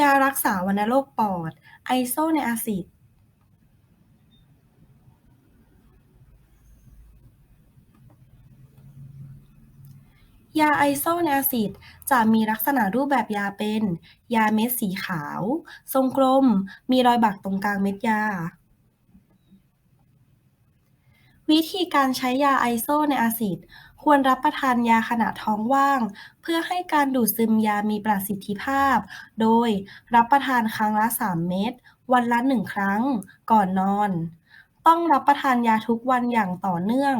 ยารักษาวัณโรคปอด ไอโซไนอาซิดยาไอโซไนอาซิดจะมีลักษณะรูปแบบยาเป็น ยาเม็ดสีขาว ทรงกลม มีรอยบักตรงกลางเม็ดยา วิธีการใช้ยาไอโซไนอะซิดควรรับประทานยาขณะท้องว่าง เพื่อให้การดูดซึมยามีประสิทธิภาพ โดยรับประทานครั้งละ 3 เม็ดวันละ 1 ครั้ง ก่อนนอน ต้องรับประทานยาทุกวันอย่างต่อเนื่อง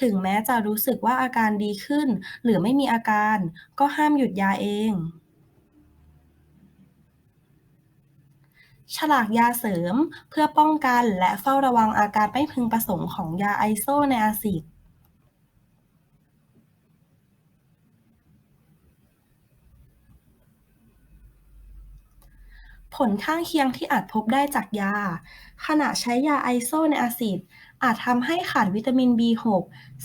ถึงแม้จะรู้สึกว่าอาการดีขึ้น หรือไม่มีอาการ ก็ห้ามหยุดยาเอง ฉลากยาเสริมเพื่อป้องกันและเฝ้าระวังอาการไม่พึงประสงค์ของยาไอโซไนอะซิดผลข้างเคียงที่อาจพบได้จากยา ขณะใช้ยาไอโซไนอะซิดอาจทำให้ขาดวิตามิน B6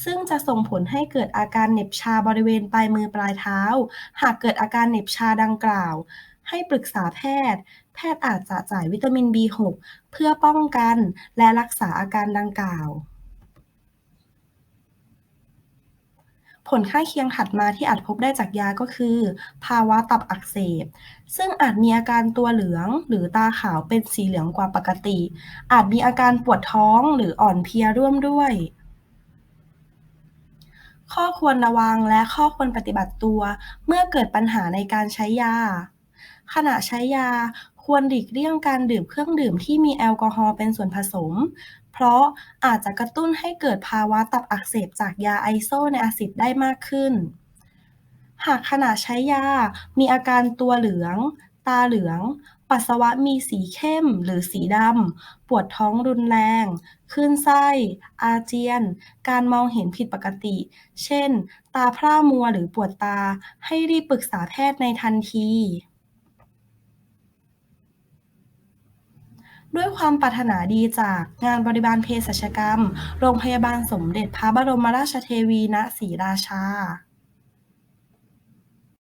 ซึ่งจะส่งผลให้เกิดอาการเหน็บชาบริเวณปลายมือปลายเท้า หากเกิดอาการเหน็บชาดังกล่าว ให้ปรึกษาแพทย์ แพทย์อาจจะจ่ายวิตามิน B6 เพื่อป้องกันและรักษาอาการดังกล่าว ผลข้างเคียงถัดมาที่อาจพบได้จากยาก็คือ ภาวะตับอักเสบ ซึ่งอาจมีอาการตัวเหลืองหรือตาขาวเป็นสีเหลืองกว่าปกติ อาจมีอาการปวดท้องหรืออ่อนเพลียร่วมด้วยข้อควรระวังและข้อควรปฏิบัติตัว เมื่อเกิดปัญหาในการใช้ยา ขณะใช้ยาควรหลีกเลี่ยงการดื่มเครื่องดื่มที่มีแอลกอฮอล์เป็นส่วนผสม เพราะอาจจะกระตุ้นให้เกิดภาวะตับอักเสบจากยาไอโซไนอซิดได้มากขึ้น หากขณะใช้ยา มีอาการตัวเหลือง ตาเหลือง ปัสสาวะมีสีเข้มหรือสีดำ ปวดท้องรุนแรง คลื่นไส้ อาเจียน การมองเห็นผิดปกติ เช่น ตาพร่ามัวหรือปวดตา ให้รีบปรึกษาแพทย์ในทันที ด้วยความปรารถนาดีจากงานบริบาลเภสัชกรรม โรงพยาบาลสมเด็จพระบรมราชเทวีณศรีราชา